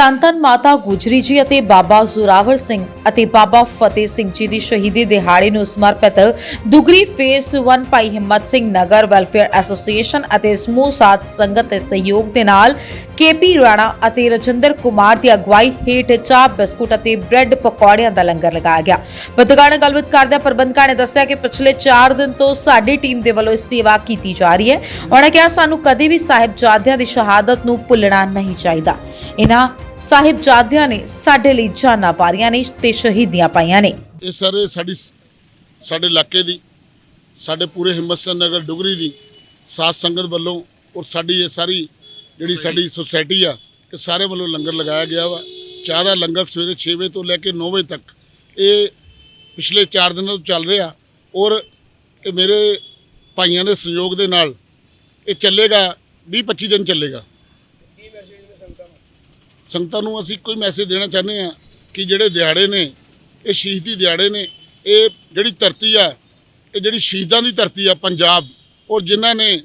ਧੰਨ ਧੰਨ ਮਾਤਾ ਗੁਜਰੀ ਜੀ ਅਤੇ ਬਾਬਾ ਜ਼ੋਰਾਵਰ ਸਿੰਘ ਅਤੇ ਬਾਬਾ ਫਤਿਹ ਸਿੰਘ ਜੀ ਦੀ ਸ਼ਹੀਦੀ ਦਿਹਾੜੇ ਨੂੰ ਸਮਰਪਿਤ Dugri face 1 Bhai Himmat Singh Nagar welfare association ਅਤੇ ਸਮੂਹ ਸਾਧ ਸੰਗਤ ਦੇ ਸਹਿਯੋਗ ਦੇ ਨਾਲ ਕੇਪੀ ਰਾਣਾ ਅਤੇ ਰਜਿੰਦਰ ਕੁਮਾਰ ਦੀ ਅਗਵਾਈ ਹੇਠ ਚਾਹ, ਬਿਸਕੁਟ ਅਤੇ ਬ੍ਰੈਡ ਪਕੌੜਿਆਂ ਦਾ ਲੰਗਰ ਲਗਾਇਆ ਗਿਆ। ਪੱਤਰਕਾਰਾਂ ਨਾਲ ਗੱਲਬਾਤ ਕਰਦਿਆਂ ਪ੍ਰਬੰਧਕਾਂ ਨੇ ਦੱਸਿਆ ਕਿ ਪਿਛਲੇ 4 ਦਿਨ ਤੋਂ ਸਾਡੀ ਟੀਮ ਦੇ ਵੱਲੋਂ ਇਹ ਸੇਵਾ ਕੀਤੀ ਜਾ ਰਹੀ ਹੈ। ਉਹਨਾਂ ਕਿਹਾ, ਸਾਨੂੰ ਕਦੇ ਵੀ ਸਾਹਿਬਜ਼ਾਦਿਆਂ ਦੀ ਸ਼ਹਾਦਤ ਨੂੰ ਭੁੱਲਣਾ ਨਹੀਂ ਚਾਹੀਦਾ। ਇਹਨਾਂ ਸਾਹਿਬਜ਼ਾਦਿਆਂ ਨੇ ਸਾਡੇ ਲਈ ਜਾਨਾਂ ਪਾਰੀਆਂ ਨੇ ਤੇ ਸ਼ਹੀਦੀਆਂ ਪਾਈਆਂ ਨੇ। ਇਹ ਸਰ ਸਾਡੀ ਸਾਡੇ ਇਲਾਕੇ ਦੀ ਸਾਡੇ ਪੂਰੇ ਹਿੰਮਤ ਸਿੰਘ ਨਗਰ ਡੁਗਰੀ ਦੀ ਸਾਧ ਸੰਗਤ ਵੱਲੋਂ ਔਰ ਸਾਡੀ ਇਹ ਸਾਰੀ ਜਿਹੜੀ ਸਾਡੀ ਸੁਸਾਇਟੀ ਆ ਇਹ ਸਾਰੇ ਵੱਲੋਂ ਲੰਗਰ ਲਗਾਇਆ ਗਿਆ ਵਾ। ਚਾਹ ਦਾ ਲੰਗਰ ਸਵੇਰੇ 6 ਵਜੇ ਤੋਂ ਲੈ ਕੇ 9 ਵਜੇ ਤੱਕ। ਇਹ ਪਿਛਲੇ 4 ਦਿਨਾਂ ਤੋਂ ਚੱਲ ਰਿਹਾ ਔਰ ਇਹ ਮੇਰੇ ਭਾਈਆਂ ਦੇ ਸਹਿਯੋਗ ਦੇ ਨਾਲ ਇਹ ਚੱਲੇਗਾ 20 25 ਦਿਨ ਚੱਲੇਗਾ। ਸੰਗਤਾਂ ਨੂੰ ਅਸੀਂ ਕੋਈ ਮੈਸੇਜ ਦੇਣਾ ਚਾਹੁੰਦੇ ਆ ਕਿ ਜਿਹੜੇ ਦਿਹਾੜੇ ਨੇ, ਇਹ ਸ਼ਹੀਦੀ ਦਿਹਾੜੇ ਨੇ, ਇਹ ਜਿਹੜੀ ਧਰਤੀ ਆ, ਇਹ ਜਿਹੜੀ ਸ਼ਹੀਦਾਂ ਦੀ ਧਰਤੀ ਆ ਪੰਜਾਬ, ਔਰ ਜਿਨ੍ਹਾਂ ਨੇ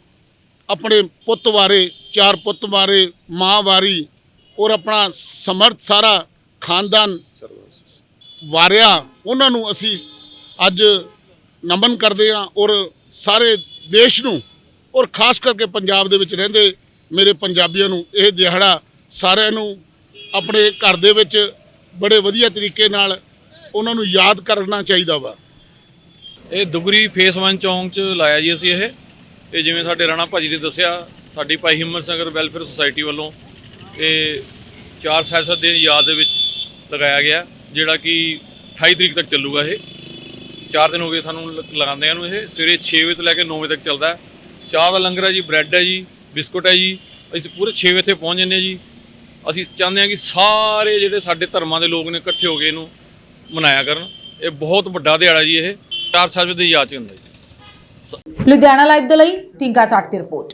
ਆਪਣੇ ਪੁੱਤ ਵਾਰੇ, ਚਾਰ ਪੁੱਤ ਵਾਰੇ, ਮਾਂ ਵਾਰੀ, ਔਰ ਆਪਣਾ ਸਮਰਥ ਸਾਰਾ ਖਾਨਦਾਨ ਵਾਰਿਆ, ਉਹਨਾਂ ਨੂੰ ਅਸੀਂ ਅੱਜ ਨਮਨ ਕਰਦੇ ਹਾਂ, ਔਰ ਸਾਰੇ ਦੇਸ਼ ਨੂੰ, ਔਰ ਖਾਸ ਕਰਕੇ ਪੰਜਾਬ ਦੇ ਵਿੱਚ ਰਹਿੰਦੇ ਮੇਰੇ ਪੰਜਾਬੀਆਂ ਨੂੰ, ਇਹ ਦਿਹਾੜਾ ਸਾਰਿਆਂ ਨੂੰ ਆਪਣੇ ਘਰ ਦੇ ਵਿੱਚ ਬੜੇ ਵਧੀਆ ਤਰੀਕੇ ਨਾਲ ਉਹਨਾਂ ਨੂੰ ਯਾਦ ਕਰਨਾ ਚਾਹੀਦਾ ਵਾ। ਇਹ ਦੁਗਰੀ ਫੇਸ 1 ਚੌਂਕ ਚ ਲਾਇਆ ਜੀ ਅਸੀਂ ਇਹ। ਤੇ ਜਿਵੇਂ ਸਾਡੇ ਰਾਣਾ ਭਾਜੀ ਨੇ ਦੱਸਿਆ, ਸਾਡੀ ਭਾਈ ਹਿੰਮਤ ਸੰਗਰ ਵੈਲਫੇਅਰ ਸੁਸਾਇਟੀ ਵੱਲੋਂ ਇਹ ਚਾਰ ਸਾਹਿਬਜ਼ਾਦ ਦੇ ਯਾਦ ਦੇ ਵਿੱਚ ਲਗਾਇਆ ਗਿਆ, ਜਿਹੜਾ ਕਿ 28 ਤਰੀਕ ਤੱਕ ਚੱਲੂਗਾ ਇਹ। ਚਾਰ ਦਿਨ ਹੋ ਗਏ ਸਾਨੂੰ ਲ- ਲਗਾਉਂਦਿਆਂ ਨੂੰ ਇਹ। ਸਵੇਰੇ 6 ਵਜੇ ਤੋਂ ਲੈ ਕੇ 9 ਵਜੇ ਤੱਕ ਚੱਲਦਾ। ਚਾਹ ਦਾ ਲੰਗਰ ਹੈ ਜੀ, ਬ੍ਰੈਡ ਹੈ ਜੀ, ਬਿਸਕੁਟ ਹੈ ਜੀ। ਅਸੀਂ ਪੂਰੇ 6 ਵਜੇ ਇੱਥੇ ਪਹੁੰਚ ਜੰਨੇ ਜੀ। ਅਸੀਂ ਚਾਹੁੰਦੇ ਹਾਂ ਕਿ ਸਾਰੇ ਜਿਹੜੇ ਸਾਡੇ ਧਰਮਾਂ ਦੇ ਲੋਕ ਨੇ ਇਕੱਠੇ ਹੋ ਕੇ ਇਹਨੂੰ ਮਨਾਇਆ ਕਰਨ। ਇਹ ਬਹੁਤ ਵੱਡਾ ਦਿਹਾੜਾ ਜੀ ਇਹ। ਚਾਰ ਸਾਹਿਬ ਦੇ ਯਾਦ ਚ ਹੁੰਦਾ ਜੀ। ਲੁਧਿਆਣਾ ਲਾਈਵ ਦੇ ਲਈ ਟਿੰਕਾ ਚਾਟ ਦੀ ਰਿਪੋਰਟ।